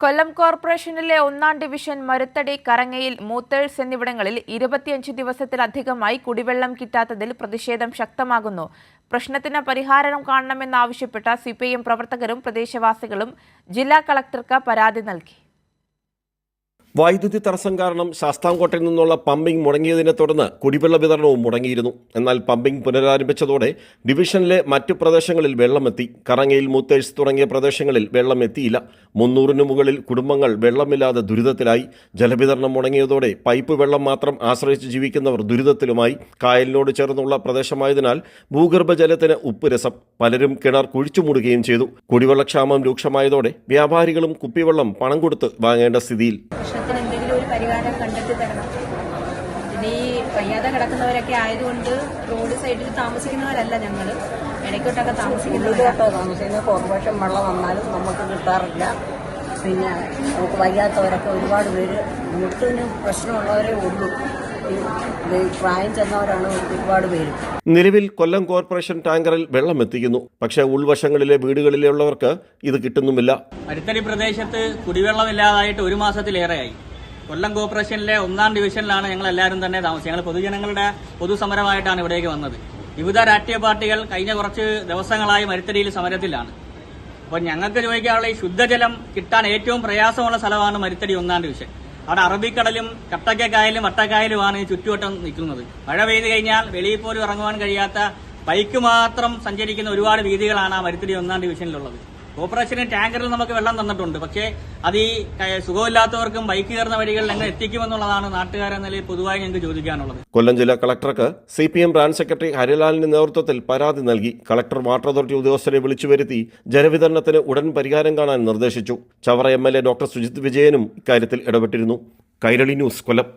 കൊല്ലം കോർപ്പറേഷനിലെ ഒന്നാം ഡിവിഷൻ മരുത്തടി കറങ്ങയിൽ മൂത്തേഴ്സ് എന്നിവിടങ്ങളിൽ ഇരുപത്തിയഞ്ച് ദിവസത്തിലധികമായി കുടിവെള്ളം കിട്ടാത്തതിൽ പ്രതിഷേധം ശക്തമാകുന്നു. പ്രശ്നത്തിന് പരിഹാരം കാണണമെന്നാവശ്യപ്പെട്ട സിപിഐഎം പ്രവർത്തകരും പ്രദേശവാസികളും ജില്ലാ കളക്ടർക്ക് പരാതി നൽകി. വൈദ്യുതി തടസ്സം കാരണം ശാസ്താംകോട്ടയിൽ നിന്നുള്ള പമ്പിംഗ് മുടങ്ങിയതിനെ തുടർന്ന് കുടിവെള്ള വിതരണവും മുടങ്ങിയിരുന്നു. എന്നാൽ പമ്പിംഗ് പുനരാരംഭിച്ചതോടെ ഡിവിഷനിലെ മറ്റു പ്രദേശങ്ങളിൽ വെള്ളമെത്തി. കറങ്ങയിൽ മുത്തേഴ്സ് തുടങ്ങിയ പ്രദേശങ്ങളിൽ വെള്ളം എത്തിയില്ല മുന്നൂറിന് മുകളിൽ കുടുംബങ്ങൾ വെള്ളമില്ലാതെ ദുരിതത്തിലായി. ജലവിതരണം മുടങ്ങിയതോടെ പൈപ്പ് വെള്ളം മാത്രം ആശ്രയിച്ച് ജീവിക്കുന്നവർ ദുരിതത്തിലുമായി. കായലിനോട് ചേർന്നുള്ള പ്രദേശമായതിനാൽ ഭൂഗർഭജലത്തിന് ഉപ്പുരസം. പലരും കിണർ കുഴിച്ചുമൂടുകയും ചെയ്തു. കുടിവെള്ളക്ഷാമം രൂക്ഷമായതോടെ വ്യാപാരികളും കുപ്പിവെള്ളം പണം കൊടുത്ത് വാങ്ങേണ്ട സ്ഥിതിയിൽ. പരിഹാരം കണ്ടെത്തി തരണം പിന്നെ ഈ വയ്യാതെ കിടക്കുന്നവരൊക്കെ ആയതുകൊണ്ട് റോഡ് സൈഡിൽ താമസിക്കുന്നവരല്ല ഞങ്ങൾ ഇടയ്ക്കോട്ടൊക്കെ താമസിക്കുന്നവരാണ് ഉള്ളിലോട്ട് താമസിക്കുന്ന കോർപ്പറേഷൻ വെള്ളം വന്നാലും നമുക്ക് കിട്ടാറില്ല. പിന്നെ നമുക്ക് വയ്യാത്തവരൊക്കെ ഒരുപാട് പേര് മുട്ടിന് പ്രശ്നമുള്ളവരെ ഉള്ളൂ. പ്രായം ചെന്നവരാണ് ഒരുപാട് പേര്. നിലവിൽ കൊല്ലം കോർപ്പറേഷൻ ടാങ്കറിൽ വെള്ളം എത്തിക്കുന്നു. പക്ഷേ ഉൾവശങ്ങളിലെ വീടുകളിലുള്ളവർക്ക് ഇത് കിട്ടുന്നുമില്ല. അടുത്തടി പ്രദേശത്ത് കുടിവെള്ളമില്ലാതായിട്ട് ഒരു മാസത്തിലേറെയായി. കൊല്ലം കോർപ്പറേഷനിലെ ഒന്നാം ഡിവിഷനിലാണ് ഞങ്ങൾ എല്ലാവരും തന്നെ താമസിച്ചത്. ഞങ്ങൾ പൊതുജനങ്ങളുടെ പൊതുസമരമായിട്ടാണ് ഇവിടേക്ക് വന്നത്. വിവിധ രാഷ്ട്രീയ പാർട്ടികൾ കഴിഞ്ഞ കുറച്ച് ദിവസങ്ങളായി മരുത്തടിയിൽ സമരത്തിലാണ്. അപ്പോൾ ഞങ്ങൾക്ക് ചോദിക്കാനുള്ള ഈ ശുദ്ധജലം കിട്ടാൻ ഏറ്റവും പ്രയാസമുള്ള സ്ഥലമാണ് മരുത്തടി ഒന്നാം ഡിവിഷൻ. അവിടെ അറബിക്കടലും കട്ടക്കക്കായലും വട്ടക്കായലുമാണ് ഈ ചുറ്റുവട്ടം നിൽക്കുന്നത്. മഴ പെയ്തു കഴിഞ്ഞാൽ വെളിയിൽ പോലും ഇറങ്ങുവാൻ കഴിയാത്ത ബൈക്ക് മാത്രം സഞ്ചരിക്കുന്ന ഒരുപാട് വീതികളാണ് ആ മരുത്തടി ഒന്നാം ഡിവിഷനിലുള്ളത്. കോർപ്പറേഷന് ടാങ്കറിൽ നമുക്ക് വെള്ളം തന്നിട്ടുണ്ട്. പക്ഷേ അത് ഈ സുഖമില്ലാത്തവർക്കും ബൈക്ക് കയറുന്ന വഴികളിൽ എങ്ങനെ എത്തിക്കുമെന്നുള്ളതാണ് നാട്ടുകാരെ നിലയിൽ പൊതുവായി ഞങ്ങൾക്ക് ചോദിക്കാനുള്ളത്. കൊല്ലം ജില്ലാ കളക്ടർക്ക് C P M branch secretary ഹരിലാലിന്റെ നേതൃത്വത്തിൽ പരാതി നൽകി. കളക്ടർ വാട്ടർ അതോറിറ്റി ഉദ്യോഗസ്ഥരെ വിളിച്ചു വരുത്തി ജലവിതരണത്തിന് ഉടൻ പരിഹാരം കാണാൻ നിർദ്ദേശിച്ചു. Chavara M L A doctor Sujith വിജയനും ഇക്കാര്യത്തിൽ ഇടപെട്ടിരുന്നു. കൈരളി ന്യൂസ് കൊല്ലം.